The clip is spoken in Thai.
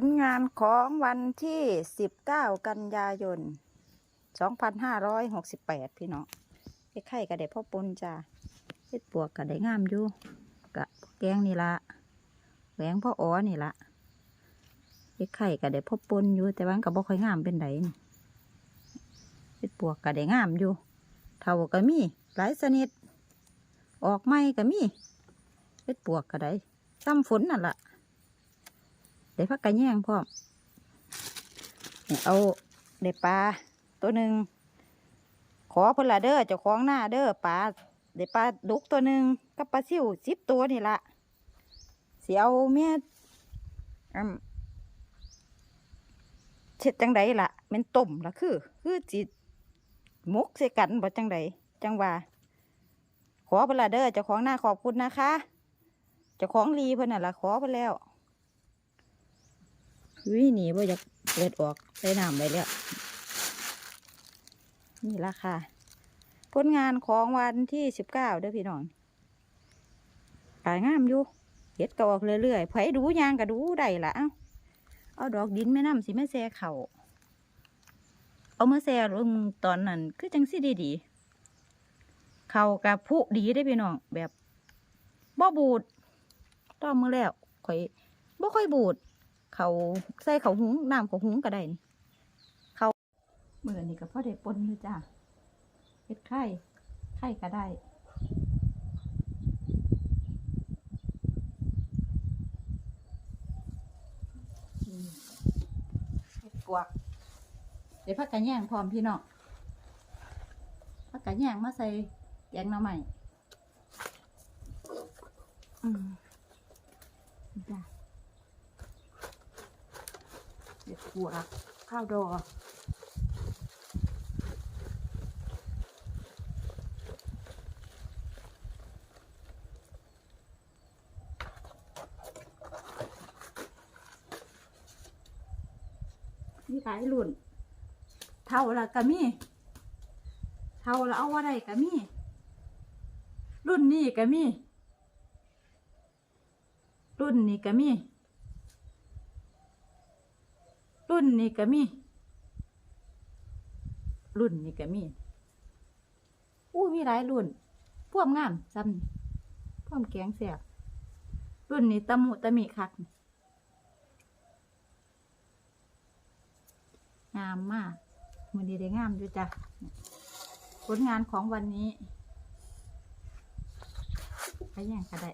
ลงานของวันที่ 19 กันยายน 2568 พี่น้องไอ้ไข่ก็ได้พ่อปนจ้าเฮ็ดปวกก็ได้งามอยู่กะแกงนี่ละแหวงพ่ออ๋อนี่ละไอ้ไข่ก็ได้พ่อปนอยู่แต่ว่ามันก็บ่ค่อยงามเป็นไดนี่เฮ็ดปวกก็ได้งามอยู่เท่าก็มีหลายชนิด ออกไม่ก็มีเฮ็ดปวกก็ได้ซ้ำฝนนั่นล่ะ ด้พักกระแยงพร้อมเอาได้ปลาตัวหนึ่งขอพนละเด้อเจ้าของหน้าเด้อปลาได้ปลาดุกตัวหนึ่งกับปลาซิวสิบตัวนี่ละเสียเอาเมียเช็ดจังใดล่ะแมันต้มละคือ คือจิตมกใส่กันบ่จังใดจังว่าขอพนละเด้อเจ้าของหน้าขอบคุณนะคะเจ้าของรีเพิ่นน่ะละขอไปแล้ว วิหนีบ่อยากเปิดออกใส่น้ำไปแล้ว นี่ละค่ะ ผลงานของวันที่สิบเก้าเด้อพี่น้องขายงามอยู่เห็ดก็ออกเรื่อยๆไผดูยางก็ดูได้ละเอาเอาดอกดินแม่น้ำสิแม่แซ่เขาเอามาแซ่ลงตอนนั้นคือจังสิดีดีๆเขากับผู้ดีได้พี่น้องแบบบ่บูดต้อมมือแล้วข่อยบ่ค่อยบูด เขาใส่เขาหุงน้ำเขาหุงก็ได้นี่เขาเมื่อนี่ก็พอได้ปนอยู่จ้าเฮ็ดไข่ไข่ก็ได้อืมเฮ็ดปวก เดี๋ยวพักกันแย่งพร้อมพี่น้องพักกันแย่งมาใส่แกงหน่อใหม่อืมจ้า เด็ดหัวข้าวดอมีหลายรุ่น เท่าละก็มี เท่าละเอาว่าได้ก็มี รุ่นนี้ก็มี รุ่นนี้ก็มี รุ่นนี้ก็มี รุ่นนี้ก็มี อู้มีหลายรุ่นพ่วกงามซ้ำนี่วกแกงเสียบรุ่นนี้ตะมุตะมิคักงามมากมันนี้ได้งามด้วยจ้ะผลงานของวันนี้ไปแย่งก็ได้